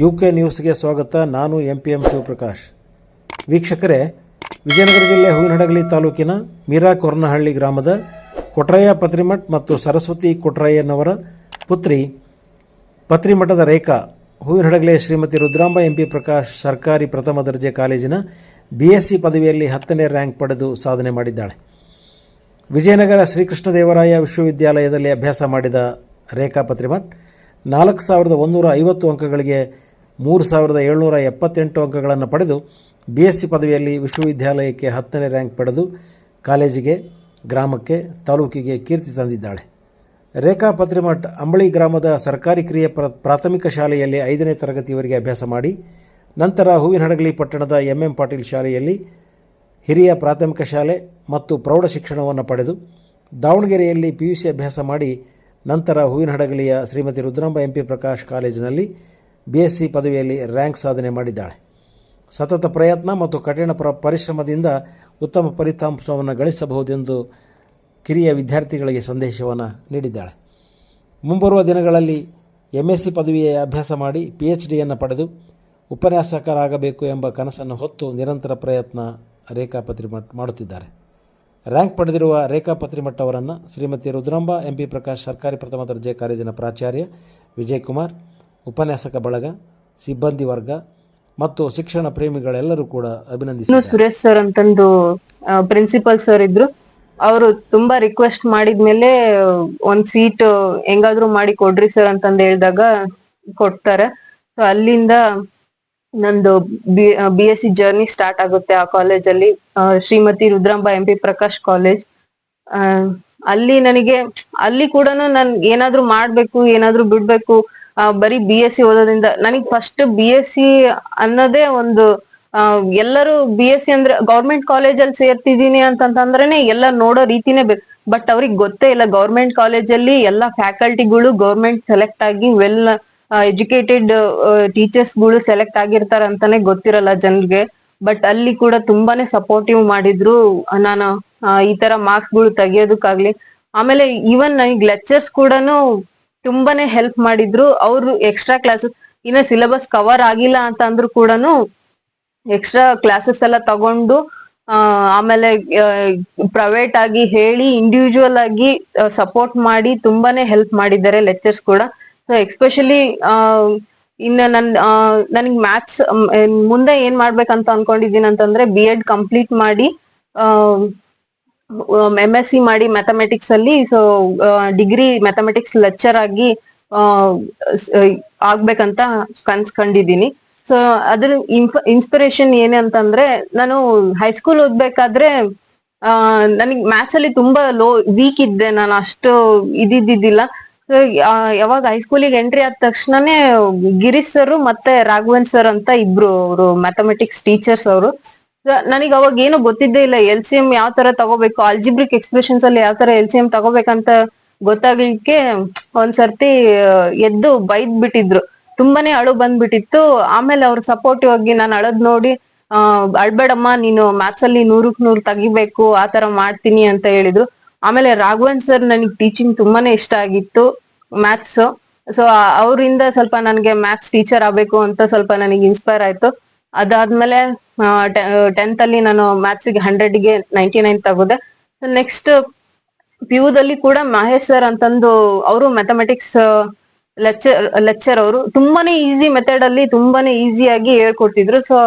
U K ನ್ಯೂಸ್ಗೆ ಸ್ವಾಗತ. ನಾನು ಎಂ ಪಿ ಎಂ ಶಿವಪ್ರಕಾಶ್. ವೀಕ್ಷಕರೇ, ವಿಜಯನಗರ ಜಿಲ್ಲೆ ಹೂವಿನಹಡಗಲಿ ತಾಲೂಕಿನ ಮೀರಾ ಕೊರ್ನಹಳ್ಳಿ ಗ್ರಾಮದ ಕೊಟ್ರಯ್ಯ ಪತ್ರಿಮಠ್ ಮತ್ತು ಸರಸ್ವತಿ ಕೊಟ್ರಯ್ಯನವರ ಪುತ್ರಿ ಪತ್ರಿಮಠದ ರೇಖಾ, ಹೂವಿನಹಡಗಲಿ ಶ್ರೀಮತಿ ರುದ್ರಾಂಬ ಎಂ ಪಿ ಪ್ರಕಾಶ್ ಸರ್ಕಾರಿ ಪ್ರಥಮ ದರ್ಜೆ ಕಾಲೇಜಿನ ಬಿ ಎಸ್ ಸಿ ಪದವಿಯಲ್ಲಿ ಹತ್ತನೇ ರ್ಯಾಂಕ್ ಪಡೆದು ಸಾಧನೆ ಮಾಡಿದ್ದಾಳೆ. ವಿಜಯನಗರ ಶ್ರೀಕೃಷ್ಣದೇವರಾಯ ವಿಶ್ವವಿದ್ಯಾಲಯದಲ್ಲಿ ಅಭ್ಯಾಸ ಮಾಡಿದ ರೇಖಾ ಪತ್ರಿಮಠ್, ನಾಲ್ಕು ಸಾವಿರದ ಒಂದೂರ ಐವತ್ತು ಅಂಕಗಳಿಗೆ ಮೂರು ಸಾವಿರದ ಏಳ್ನೂರ ಎಪ್ಪತ್ತೆಂಟು ಅಂಕಗಳನ್ನು ಪಡೆದು ಬಿ ಎಸ್ ಸಿ ಪದವಿಯಲ್ಲಿ ವಿಶ್ವವಿದ್ಯಾಲಯಕ್ಕೆ ಹತ್ತನೇ ರ್ಯಾಂಕ್ ಪಡೆದು ಕಾಲೇಜಿಗೆ, ಗ್ರಾಮಕ್ಕೆ, ತಾಲೂಕಿಗೆ ಕೀರ್ತಿ ತಂದಿದ್ದಾಳೆ. ರೇಖಾ ಪತ್ರಿಮಠ್ ಅಂಬಳಿ ಗ್ರಾಮದ ಸರ್ಕಾರಿ ಕ್ರಿಯೆ ಪ್ರ, ಪ್ರಾಥಮಿಕ ಶಾಲೆಯಲ್ಲಿ ಐದನೇ ತರಗತಿಯವರೆಗೆ ಅಭ್ಯಾಸ ಮಾಡಿ, ನಂತರ ಹೂವಿನಹಡಗಲಿ ಪಟ್ಟಣದ ಎಂ ಎಂ ಪಾಟೀಲ್ ಶಾಲೆಯಲ್ಲಿ ಹಿರಿಯ ಪ್ರಾಥಮಿಕ ಶಾಲೆ ಮತ್ತು ಪ್ರೌಢ ಶಿಕ್ಷಣವನ್ನು ಪಡೆದು, ದಾವಣಗೆರೆಯಲ್ಲಿ ಪಿ ಯು ಸಿ ಅಭ್ಯಾಸ ಮಾಡಿ, ನಂತರ ಹೂವಿನಹಡಗಲಿಯ ಶ್ರೀಮತಿ ರುದ್ರಾಂಬ ಎಂ ಪಿ ಪ್ರಕಾಶ್ ಕಾಲೇಜಿನಲ್ಲಿ ಬಿ ಎಸ್ ಸಿ ಪದವಿಯಲ್ಲಿ ರ್ಯಾಂಕ್ ಸಾಧನೆ ಮಾಡಿದ್ದಾಳೆ. ಸತತ ಪ್ರಯತ್ನ ಮತ್ತು ಕಠಿಣ ಪ್ರ ಪರಿಶ್ರಮದಿಂದ ಉತ್ತಮ ಫಲಿತಾಂಶವನ್ನು ಗಳಿಸಬಹುದೆಂದು ಕಿರಿಯ ವಿದ್ಯಾರ್ಥಿಗಳಿಗೆ ಸಂದೇಶವನ್ನು ನೀಡಿದ್ದಾಳೆ. ಮುಂಬರುವ ದಿನಗಳಲ್ಲಿ ಎಂ ಎಸ್ ಸಿ ಪದವಿಯ ಅಭ್ಯಾಸ ಮಾಡಿ ಪಿ ಎಚ್ ಡಿಯನ್ನು ಪಡೆದು ಉಪನ್ಯಾಸಕರಾಗಬೇಕು ಎಂಬ ಕನಸನ್ನು ಹೊತ್ತು ನಿರಂತರ ಪ್ರಯತ್ನ ರೇಖಾ ಪತ್ರಿಮಠ್ ಮಾಡುತ್ತಿದ್ದಾರೆ. ರ್ಯಾಂಕ್ ಪಡೆದಿರುವ ರೇಖಾ ಅವರನ್ನು ಶ್ರೀಮತಿ ರುದ್ರಾಂಬ ಎಂ ಪಿ ಪ್ರಕಾಶ್, ಸರ್ಕಾರಿ ಪ್ರಥಮ ದರ್ಜೆ ಕಾಲೇಜಿನ ಪ್ರಾಚಾರ್ಯ ವಿಜಯ್ ಕುಮಾರ್ ಉಪನ್ಯಾಸಕ ಬಳಗ, ಸಿಬ್ಬಂದಿ ವರ್ಗ ಮತ್ತು ಶಿಕ್ಷಣ ಪ್ರೇಮಿಗಳೆಲ್ಲರೂ ಕೂಡ ಅಭಿನಂದಿಸಿದ್ದಾರೆ. ಸುರೇಶ್ ಸರ್ ಅಂತಂದು ಪ್ರಿನ್ಸಿಪಲ್ ಸರ್ ಇದ್ರು, ಅವರು ತುಂಬಾ ರಿಕ್ವೆಸ್ಟ್ ಮಾಡಿದ್ಮೇಲೆ ಒಂದ್ ಸೀಟ್ ಹೆಂಗಾದ್ರೂ ಮಾಡಿ ಕೊಡ್ರಿ ಸರ್ ಅಂತಂದು ಹೇಳಿದಾಗ ಕೊಡ್ತಾರೆ. ಸೊ ಅಲ್ಲಿಂದ ನಂದು B S C journey start ಆಗುತ್ತೆ ಆ ಕಾಲೇಜಲ್ಲಿ Shrimati Rudramba M P Prakash college ಅಲ್ಲಿ ನನಗೆ, ಅಲ್ಲಿ ಕೂಡ ನಾನು ಏನಾದ್ರೂ ಮಾಡ್ಬೇಕು, ಏನಾದ್ರೂ ಬಿಡ್ಬೇಕು ಬರೀ ಬಿ ಎಸ್ ಸಿ ಓದೋದ್ರಿಂದ ನನಗ್ ಫಸ್ಟ್ ಬಿ ಎಸ್ ಸಿ ಅನ್ನೋದೇ ಒಂದು ಎಲ್ಲರೂ ಬಿ ಎಸ್ ಸಿ ಅಂದ್ರೆ ಗೌರ್ಮೆಂಟ್ ಕಾಲೇಜಲ್ಲಿ ಸೇರ್ತಿದೀನಿ ಅಂತಂತಂದ್ರೇನೆ ಎಲ್ಲ ನೋಡೋ ರೀತಿನೇ ಬೇಕು. ಬಟ್ ಅವ್ರಿಗೆ ಗೊತ್ತೇ ಇಲ್ಲ ಗೌರ್ಮೆಂಟ್ ಕಾಲೇಜಲ್ಲಿ ಎಲ್ಲಾ ಫ್ಯಾಕಲ್ಟಿಗಳು ಗೌರ್ಮೆಂಟ್ ಸೆಲೆಕ್ಟ್ ಆಗಿ ವೆಲ್ ಎಜುಕೇಟೆಡ್ ಟೀಚರ್ಸ್ಗಳು ಸೆಲೆಕ್ಟ್ ಆಗಿರ್ತಾರ ಅಂತಾನೆ ಗೊತ್ತಿರಲ್ಲ ಜನರಿಗೆ. ಬಟ್ ಅಲ್ಲಿ ಕೂಡ ತುಂಬಾನೇ ಸಪೋರ್ಟಿವ್ ಮಾಡಿದ್ರು ನಾನು ಈ ತರ ಮಾರ್ಕ್ಸ್ಗಳು ತೆಗಿಯೋದಕ್ಕಾಗ್ಲಿ. ಆಮೇಲೆ ಈವನ್ ನನಗ್ ಲೆಕ್ಚರ್ಸ್ ಕೂಡನು ತುಂಬಾನೇ ಹೆಲ್ಪ್ ಮಾಡಿದ್ರು. ಅವ್ರು ಎಕ್ಸ್ಟ್ರಾ ಕ್ಲಾಸಸ್ ಇನ್ನ ಸಿಲೆಬಸ್ ಕವರ್ ಆಗಿಲ್ಲ ಅಂತ ಅಂದ್ರು ಕೂಡನು ಎಕ್ಸ್ಟ್ರಾ ಕ್ಲಾಸಸ್ ಎಲ್ಲ ತಗೊಂಡು ಆಮೇಲೆ ಪ್ರೈವೇಟ್ ಆಗಿ ಹೇಳಿ ಇಂಡಿವಿಜುವಲ್ ಆಗಿ ಸಪೋರ್ಟ್ ಮಾಡಿ ತುಂಬಾನೇ ಹೆಲ್ಪ್ ಮಾಡಿದ್ದಾರೆ ಲೆಕ್ಚರ್ಸ್ ಕೂಡ. ಸೊ ಎಕ್ಸ್ಪೆಷಲಿ ಇನ್ನ ನನ್ ನನಗೆ ಮ್ಯಾಥ್ಸ್ ಮುಂದೆ ಏನ್ ಮಾಡ್ಬೇಕಂತ ಅನ್ಕೊಂಡಿದ್ದೀನಿ ಅಂತಂದ್ರೆ ಬಿ ಎಡ್ ಕಂಪ್ಲೀಟ್ ಮಾಡಿ ಎಂ ಎಸ್ ಸಿ ಮಾಡಿ ಮ್ಯಾಥಮೆಟಿಕ್ಸ್ ಅಲ್ಲಿ ಸೊ ಡಿಗ್ರಿ ಮ್ಯಾಥಮೆಟಿಕ್ಸ್ ಲೆಕ್ಚರ್ ಆಗಿ ಆಗ್ಬೇಕಂತ ಕನ್ಸ್ಕೊಂಡಿದೀನಿ ಸೊ ಅದ್ರ ಇನ್ಸ್ಪಿರೇಷನ್ ಏನೇ ಅಂತಂದ್ರೆ, ನಾನು ಹೈಸ್ಕೂಲ್ ಓದ್ಬೇಕಾದ್ರೆ ಆ ನನಗ್ ಮ್ಯಾಥ್ಸ್ ಅಲ್ಲಿ ತುಂಬಾ ಲೋ ವೀಕ್ ಇದ್ದೆ ನಾನು ಅಷ್ಟು ಇದಿದ್ದಿದ್ದಿಲ್ಲ ಸೊ ಯಾವಾಗ ಹೈಸ್ಕೂಲಿಗೆ ಎಂಟ್ರಿ ಆದ ತಕ್ಷಣನೇ ಗಿರೀಶ್ ಸರ್ ಮತ್ತೆ ರಾಘವನ್ ಸರ್ ಅಂತ ಇಬ್ರು ಅವರು ಮ್ಯಾಥಮೆಟಿಕ್ಸ್ ಟೀಚರ್ಸ್ ಅವರು. ನನಗೆ ಅವಾಗ ಏನು ಗೊತ್ತಿದ್ದೇ ಇಲ್ಲ, ಎಲ್ ಸಿ ಎಂ ಯಾವ ತರ ತಗೋಬೇಕು ಆಲ್ಜಿಬ್ರಿಕ್ ಎಕ್ಸ್ಪ್ರೆಷನ್ಸ್ ಅಲ್ಲಿ ಯಾವ ತರ ಎಲ್ ಸಿ ಎಂ ತಗೋಬೇಕಂತ ಗೊತ್ತಾಗ್ಲಿಕ್ಕೆ ಒಂದ್ಸರ್ತಿ ಎದ್ದು ಬೈದ್ ಬಿಟ್ಟಿದ್ರು ತುಂಬಾನೇ ಅಳು ಬಂದ್ಬಿಟ್ಟಿತ್ತು. ಆಮೇಲೆ ಅವ್ರ ಸಪೋರ್ಟಿವ್ ಆಗಿ ನಾನು ಅಳದ್ ನೋಡಿ, ಅಹ್, ಅಳ್ಬೇಡಮ್ಮ, ನೀನು ಮ್ಯಾಥ್ಸ್ ಅಲ್ಲಿ ನೂರಕ್ ನೂರ್ ತೆಗಿಬೇಕು, ಆ ತರ ಮಾಡ್ತೀನಿ ಅಂತ ಹೇಳಿದ್ರು. ಆಮೇಲೆ ರಾಘವನ್ ಸರ್ ನನಗೆ ಟೀಚಿಂಗ್ ತುಂಬಾನೇ ಇಷ್ಟ ಆಗಿತ್ತು ಮ್ಯಾಥ್ಸ್ ಸೊ ಅವರಿಂದ ಸ್ವಲ್ಪ ನನಗೆ ಮ್ಯಾಥ್ಸ್ ಟೀಚರ್ ಆಗ್ಬೇಕು ಅಂತ ಸ್ವಲ್ಪ ನನಗೆ ಇನ್ಸ್ಪೈರ್ ಆಯ್ತು. ಅದಾದ್ಮೇಲೆ ಟೆಂತ್ ಅಲ್ಲಿ ನಾನು ಮ್ಯಾಥ್ಸ್ಗೆ ಹಂಡ್ರೆಡ್ಗೆ ನೈಂಟಿ ನೈನ್ ತಗೋದೆ ನೆಕ್ಸ್ಟ್ ಪಿಯುದಲ್ಲಿ ಕೂಡ ಮಹೇಶ್ ಸರ್ ಅಂತಂದು ಅವರು ಮ್ಯಾಥಮೆಟಿಕ್ಸ್ ಲೆಕ್ಚರ್ ಲೆಕ್ಚರ್ ಅವರು ತುಂಬಾನೇ ಈಸಿ ಮೆಥಡ್ ಅಲ್ಲಿ ತುಂಬಾನೇ ಈಸಿಯಾಗಿ ಹೇಳ್ಕೊಡ್ತಿದ್ರು ಸೊ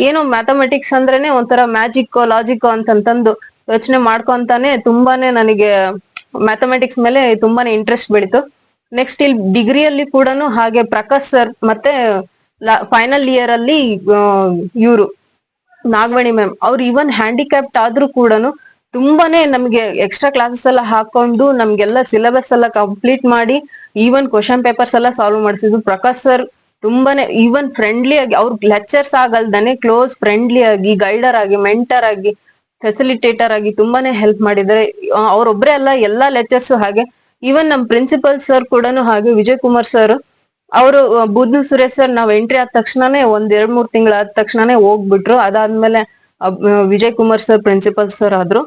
ಏನು ಮ್ಯಾಥಮೆಟಿಕ್ಸ್ ಅಂದ್ರೇನೆ ಒಂಥರ ಮ್ಯಾಜಿಕ್ ಲಾಜಿಕ್ ಅಂತಂತಂದು ಯೋಚನೆ ಮಾಡ್ಕೊಂತಾನೆ ತುಂಬಾನೇ ನನಗೆ ಮ್ಯಾಥಮೆಟಿಕ್ಸ್ ಮೇಲೆ ತುಂಬಾನೇ ಇಂಟ್ರೆಸ್ಟ್ ಬೆಳೀತು. ನೆಕ್ಸ್ಟ್ ಇಲ್ಲಿ ಡಿಗ್ರಿಯಲ್ಲಿ ಕೂಡ ಹಾಗೆ ಪ್ರಕಾಶ್ ಸರ್ ಮತ್ತೆ ಫೈನಲ್ ಇಯರ್ ಅಲ್ಲಿ ಇವರು, ನಾಗವಣಿ ಮ್ಯಾಮ್ ಅವ್ರು ಈವನ್ ಹ್ಯಾಂಡಿಕ್ಯಾಪ್ಟ್ ಆದ್ರೂ ಕೂಡ ತುಂಬಾನೇ ನಮ್ಗೆ ಎಕ್ಸ್ಟ್ರಾ ಕ್ಲಾಸಸ್ ಎಲ್ಲ ಹಾಕೊಂಡು ನಮ್ಗೆಲ್ಲ ಸಿಲೆಬಸ್ ಎಲ್ಲ ಕಂಪ್ಲೀಟ್ ಮಾಡಿ ಈವನ್ ಕ್ವಶನ್ ಪೇಪರ್ಸ್ ಎಲ್ಲ ಸಾಲ್ವ್ ಮಾಡಿಸಿದ್ರು. ಪ್ರಕಾಶ್ ಸರ್ ತುಂಬಾನೇ ಈವನ್ ಫ್ರೆಂಡ್ಲಿ ಆಗಿ, ಅವ್ರ ಲೆಕ್ಚರ್ಸ್ ಆಗಲ್ದಾನೆ ಕ್ಲೋಸ್ ಫ್ರೆಂಡ್ಲಿ ಆಗಿ ಗೈಡರ್ ಆಗಿ ಮೆಂಟರ್ ಆಗಿ ಫೆಸಿಲಿಟೇಟರ್ ಆಗಿ ತುಂಬಾನೇ ಹೆಲ್ಪ್ ಮಾಡಿದ್ದಾರೆ. ಅವ್ರೊಬ್ರೆ ಅಲ್ಲ, ಎಲ್ಲಾ ಲೆಕ್ಚರ್ಸ್ ಹಾಗೆ ಈವನ್ ನಮ್ ಪ್ರಿನ್ಸಿಪಲ್ ಸರ್ ಕೂಡ ಹಾಗೆ, ವಿಜಯ್ ಕುಮಾರ್ ಸರ್ ಅವರು ಬುದ್ಧ ಸುರೇಶ್ ಸರ್ ನಾವ್ ಎಂಟ್ರಿ ಆದ ತಕ್ಷಣನೇ ಒಂದ್ ಎರಡ್ ಮೂರ್ ತಿಂಗಳಾದ ತಕ್ಷಣನೇ ಹೋಗ್ಬಿಟ್ರು. ಅದಾದ್ಮೇಲೆ Vijay Kumar sir principal sir ಆದ್ರು.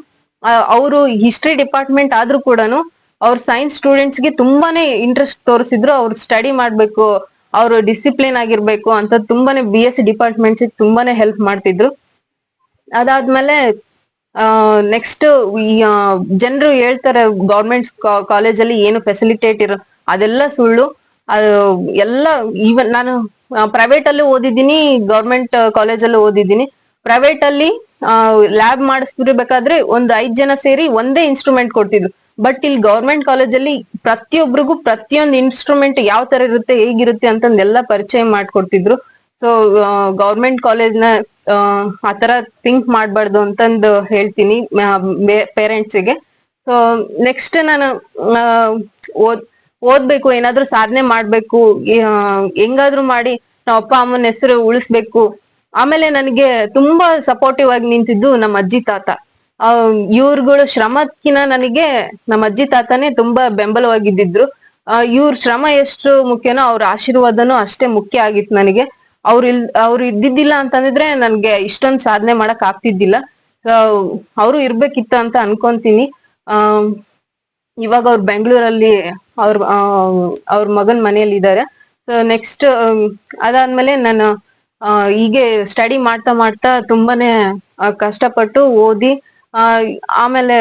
ಅವರು ಹಿಸ್ಟ್ರಿ ಡಿಪಾರ್ಟ್ಮೆಂಟ್ ಆದ್ರೂ ಕೂಡ ಅವ್ರ ಸೈನ್ಸ್ ಸ್ಟೂಡೆಂಟ್ಸ್ಗೆ ತುಂಬಾನೇ ಇಂಟ್ರೆಸ್ಟ್ ತೋರಿಸಿದ್ರು. ಅವ್ರು ಸ್ಟಡಿ ಮಾಡ್ಬೇಕು, ಅವರು ಡಿಸಿಪ್ಲಿನ್ ಆಗಿರ್ಬೇಕು ಅಂತ ತುಂಬಾನೇ ಬಿ ಎಸ್ ಸಿ ಡಿಪಾರ್ಟ್ಮೆಂಟ್ಸ್ ತುಂಬಾನೇ ಹೆಲ್ಪ್ ಮಾಡ್ತಿದ್ರು. ಅದಾದ್ಮೇಲೆ ನೆಕ್ಸ್ಟ್ ಈ ಜನರು ಹೇಳ್ತಾರೆ ಗೌರ್ಮೆಂಟ್ ಕಾಲೇಜಲ್ಲಿ ಏನು ಫೆಸಿಲಿಟೇಟ್ ಇರೋ ಅದೆಲ್ಲ ಸುಳ್ಳು. ಅದು ಎಲ್ಲ ಈವನ್ ನಾನು ಪ್ರೈವೇಟ್ ಅಲ್ಲಿ ಓದಿದ್ದೀನಿ ಗೌರ್ಮೆಂಟ್ ಕಾಲೇಜಲ್ಲಿ ಓದಿದ್ದೀನಿ. ಪ್ರೈವೇಟ್ ಅಲ್ಲಿ ಲ್ಯಾಬ್ ಮಾಡಿಸ್ತಿರ್ಬೇಕಾದ್ರೆ ಒಂದ್ ಐದ್ ಜನ ಸೇರಿ ಒಂದೇ ಇನ್ಸ್ಟ್ರೂಮೆಂಟ್ ಕೊಡ್ತಿದ್ರು. ಬಟ್ ಇಲ್ಲಿ ಗೌರ್ಮೆಂಟ್ ಕಾಲೇಜಲ್ಲಿ ಪ್ರತಿಯೊಬ್ಬರಿಗೂ ಪ್ರತಿಯೊಂದು ಇನ್ಸ್ಟ್ರೂಮೆಂಟ್ ಯಾವ ತರ ಇರುತ್ತೆ, ಹೇಗಿರುತ್ತೆ ಅಂತಂದೆಲ್ಲ ಪರಿಚಯ ಮಾಡ್ಕೊಡ್ತಿದ್ರು. ಸೊ ಗೌರ್ಮೆಂಟ್ ಕಾಲೇಜ್ನ ಆತರ ಥಿಂಕ್ ಮಾಡಬಾರ್ದು ಅಂತಂದು ಹೇಳ್ತೀನಿ ಪೇರೆಂಟ್ಸಿಗೆ ಸೊ ನೆಕ್ಸ್ಟ್ ನಾನು ಓದ್ ಓದ್ಬೇಕು ಏನಾದ್ರೂ ಸಾಧನೆ ಮಾಡ್ಬೇಕು ಹೆಂಗಾದ್ರೂ ಮಾಡಿ ನಮ್ಮ ಅಪ್ಪ ಅಮ್ಮನ ಹೆಸರು ಉಳಿಸ್ಬೇಕು. ಆಮೇಲೆ ನನಗೆ ತುಂಬಾ ಸಪೋರ್ಟಿವ್ ಆಗಿ ನಿಂತಿದ್ದು ನಮ್ಮ ಅಜ್ಜಿ ತಾತ. ಆ, ಇವ್ರುಗಳು ಶ್ರಮಕ್ಕಿನ ನನಗೆ ನಮ್ಮ ಅಜ್ಜಿ ತಾತನೇ ತುಂಬಾ ಬೆಂಬಲವಾಗಿದ್ದಿದ್ರು. ಇವ್ರ ಶ್ರಮ ಎಷ್ಟು ಮುಖ್ಯನೋ ಅವ್ರ ಆಶೀರ್ವಾದನೂ ಅಷ್ಟೇ ಮುಖ್ಯ ಆಗಿತ್ತು ನನಗೆ. ಅವ್ರು ಇಲ್ ಅವ್ರು ಇದ್ದಿದ್ದಿಲ್ಲ ಅಂತಂದಿದ್ರೆ ನನ್ಗೆ ಇಷ್ಟೊಂದ್ ಸಾಧನೆ ಮಾಡಕ್ ಆಗ್ತಿದ್ದಿಲ್ಲ. ಅವರು ಇರ್ಬೇಕಿತ್ತು ಅಂತ ಅನ್ಕೊಂತೀನಿ. ಆ ಇವಾಗ ಅವ್ರು ಬೆಂಗಳೂರಲ್ಲಿ ಅವ್ರ ಅವ್ರ ಮಗನ್ ಮನೆಯಲ್ಲಿ ಇದ್ದಾರೆ ಸೊ ನೆಕ್ಸ್ಟ್ ಅದಾದ್ಮೇಲೆ ನಾನು ಹೀಗೆ ಸ್ಟಡಿ ಮಾಡ್ತಾ ಮಾಡ್ತಾ ತುಂಬಾನೇ ಕಷ್ಟಪಟ್ಟು ಓದಿ ಆಮೇಲೆ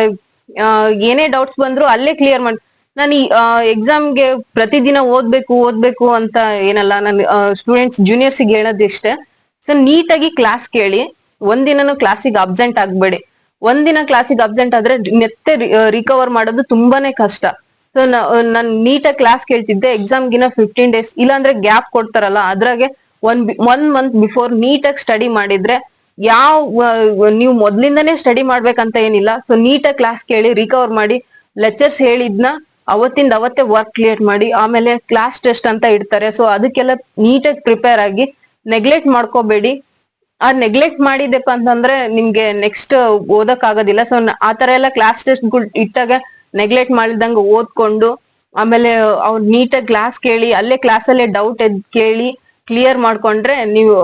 ಏನೇ ಡೌಟ್ಸ್ ಬಂದ್ರು ಅಲ್ಲೇ ಕ್ಲಿಯರ್ ಮಾಡಿ, ನಾನು ಎಕ್ಸಾಮ್ಗೆ ಪ್ರತಿದಿನ ಓದ್ಬೇಕು ಓದ್ಬೇಕು ಅಂತ ಏನಲ್ಲ, ನಾನು ಸ್ಟೂಡೆಂಟ್ಸ್ ಜೂನಿಯರ್ಸಿಗೆ ಹೇಳೋದಿಷ್ಟೇ. ಸೊ ನೀಟಾಗಿ ಕ್ಲಾಸ್ ಕೇಳಿ ಒಂದಿನ ಕ್ಲಾಸಿಗೆ ಅಬ್ಸೆಂಟ್ ಆಗ್ಬೇಡಿ. ಒಂದಿನ ಕ್ಲಾಸಿಗೆ ಅಬ್ಸೆಂಟ್ ಆದ್ರೆ ನೆತ್ತೆ ರಿಕವರ್ ಮಾಡೋದು ತುಂಬಾನೇ ಕಷ್ಟ. ಸೊ ನಾನು ನೀಟಾಗಿ ಕ್ಲಾಸ್ ಕೇಳ್ತಿದ್ದೆ ಎಕ್ಸಾಮ್ಗಿನ ಫಿಫ್ಟೀನ್ ಡೇಸ್ ಇಲ್ಲಾಂದ್ರೆ ಗ್ಯಾಪ್ ಕೊಡ್ತಾರಲ್ಲ, ಅದ್ರಾಗೆ ಒನ್ ಒನ್ ಮಂತ್ ಬಿಫೋರ್ ನೀಟಾಗಿ ಸ್ಟಡಿ ಮಾಡಿದ್ರೆ ಯಾವ ನೀವು ಮೊದ್ಲಿಂದಾನೇ ಸ್ಟಡಿ ಮಾಡ್ಬೇಕಂತ ಏನಿಲ್ಲ. ಸೊ ನೀಟಾಗಿ ಕ್ಲಾಸ್ ಕೇಳಿ ರಿಕವರ್ ಮಾಡಿ ಲೆಕ್ಚರ್ಸ್ ಹೇಳಿದ್ನ ಅವತ್ತಿಂದ ಅವತ್ತೇ ವರ್ಕ್ ಕ್ಲಿಯರ್ ಮಾಡಿ, ಆಮೇಲೆ ಕ್ಲಾಸ್ ಟೆಸ್ಟ್ ಅಂತ ಇಡ್ತಾರೆ. ಸೊ ಅದಕ್ಕೆಲ್ಲ ನೀಟಾಗಿ ಪ್ರಿಪೇರ್ ಆಗಿ ನೆಗ್ಲೆಕ್ಟ್ ಮಾಡ್ಕೋಬೇಡಿ. ಆ ನೆಗ್ಲೆಕ್ಟ್ ಮಾಡಿದೆಪ್ಪ ಅಂತಂದ್ರೆ ನಿಮ್ಗೆ ನೆಕ್ಸ್ಟ್ ಓದಕ್ ಆಗೋದಿಲ್ಲ. ಸೊ ಆತರ ತರ ಎಲ್ಲ ಕ್ಲಾಸ್ ಟೆಸ್ಟ್ ಇಟ್ಟಾಗ ನೆಗ್ಲೆಕ್ಟ್ ಮಾಡಿದಂಗ ಓದ್ಕೊಂಡು, ಆಮೇಲೆ ಅವ್ರು ನೀಟಾಗಿ ಕ್ಲಾಸ್ ಕೇಳಿ, ಅಲ್ಲೇ ಕ್ಲಾಸ್ ಅಲ್ಲೇ ಡೌಟ್ ಎದ್ ಕೇಳಿ ಕ್ಲಿಯರ್ ಮಾಡ್ಕೊಂಡ್ರೆ ನೀವು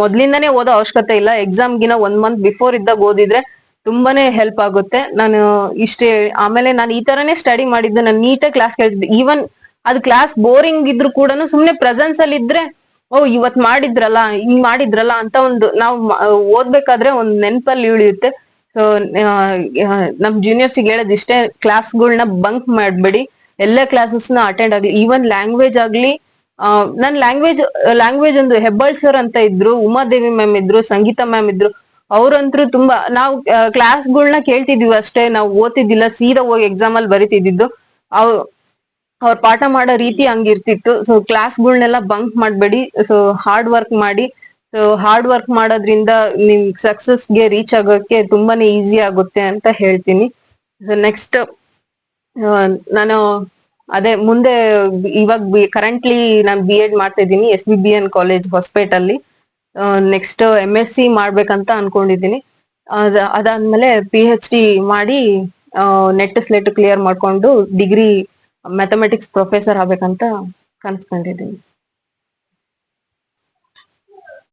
ಮೊದ್ಲಿಂದಾನೇ ಓದೋ ಅವಶ್ಯಕತೆ ಇಲ್ಲ. ಎಕ್ಸಾಮ್ ಗಿನ ಒಂದ್ ಮಂತ್ ಬಿಫೋರ್ ಇದ್ದಾಗ ಓದಿದ್ರೆ ತುಂಬಾನೇ ಹೆಲ್ಪ್ ಆಗುತ್ತೆ. ನಾನು ಇಷ್ಟೇ ಆಮೇಲೆ ನಾನು ಈ ತರನೇ ಸ್ಟಡಿ ಮಾಡಿದ್ದೆ, ನಾನು ನೀಟಾಗಿ ಕ್ಲಾಸ್ ಕೇಳ್ತಿದ್ದೆ. ಈವನ್ ಅದು ಕ್ಲಾಸ್ ಬೋರಿಂಗ್ ಇದ್ರು ಕೂಡ ಸುಮ್ನೆ ಪ್ರೆಸೆನ್ಸ್ ಅಲ್ಲಿ ಇದ್ರೆ ಓ, ಇವತ್ ಮಾಡಿದ್ರಲ್ಲ, ಹಿಂಗ್ ಮಾಡಿದ್ರಲ್ಲ ಅಂತ ಒಂದು ನಾವು ಓದ್ಬೇಕಾದ್ರೆ ಒಂದ್ ನೆನ್ಪಲ್ಲಿ ಉಳಿಯುತ್ತೆ. ಸೊ ನಮ್ ಜೂನಿಯರ್ಸ್ ಹೇಳೋದಿಷ್ಟೇ ಕ್ಲಾಸ್ಗಳನ್ನ ಬಂಕ್ ಮಾಡ್ಬೇಡಿ. ಎಲ್ಲ ಕ್ಲಾಸಸ್ನ ಅಟೆಂಡ್ ಆಗ್ಲಿ. ಈವನ್ ಲ್ಯಾಂಗ್ವೇಜ್ ಆಗ್ಲಿ ನನ್ ಲ್ಯಾಂಗ್ವೇಜ್ ಲ್ಯಾಂಗ್ವೇಜ್ ಒಂದು ಹೆಬ್ಬಾಳ್ ಸರ್ ಅಂತ ಇದ್ರು, ಉಮಾದೇವಿ ಮ್ಯಾಮ್ ಇದ್ರು, ಸಂಗೀತ ಮ್ಯಾಮ್ ಇದ್ರು, ಅವ್ರಂತ್ರು ತುಂಬಾ, ನಾವು ಕ್ಲಾಸ್ಗಳನ್ನ ಕೇಳ್ತಿದ್ವಿ ಅಷ್ಟೇ. ನಾವು ಓದ್ತಿದ್ದಿಲ್ಲ, ಸೀದಾ ಹೋಗಿ ಎಕ್ಸಾಮ್ ಅಲ್ಲಿ ಬರಿತಿದ್ದು ಅವ್ ಅವ್ರ ಪಾಠ ಮಾಡೋ ರೀತಿ ಹಂಗಿರ್ತಿತ್ತು. ಸೊ ಕ್ಲಾಸ್ಗಳನ್ನೆಲ್ಲ ಬಂಕ್ ಮಾಡಬೇಡಿ. ಸೊ ಹಾರ್ಡ್ ವರ್ಕ್ ಮಾಡಿ. ಸೊ ಹಾರ್ಡ್ ವರ್ಕ್ ಮಾಡೋದ್ರಿಂದ ನಿಮ್ ಸಕ್ಸಸ್ಗೆ ರೀಚ್ ಆಗೋಕೆ ತುಂಬಾನೇ ಈಸಿ ಆಗುತ್ತೆ ಅಂತ ಹೇಳ್ತೀನಿ. ಸೊ ನೆಕ್ಸ್ಟ್ ನಾನು ಅದೇ ಮುಂದೆ ಇವಾಗ ಕರೆಂಟ್ಲಿ ನಾನು ಬಿ ಎಡ್ ಮಾಡ್ತಾ ಇದ್ದೀನಿ S B B N college ಹೊಸಪೇಟಲ್ಲಿ next M S C ಮಾಡ್ಬೇಕಂತ ಅನ್ಕೊಂಡಿದ್ದೀನಿ. ಅದ, ಅದಾದ್ಮೇಲೆ ಪಿ ಎಚ್ ಡಿ ಮಾಡಿ ನೆಟ್ ಸ್ಲೆಟ್ ಕ್ಲಿಯರ್ ಮಾಡ್ಕೊಂಡು ಡಿಗ್ರಿ ಮ್ಯಾಥಮೆಟಿಕ್ಸ್ ಪ್ರೊಫೆಸರ್ ಆಗ್ಬೇಕಂತ ಕನ್ಸ್ಕೊಂಡಿದ್ದೀನಿ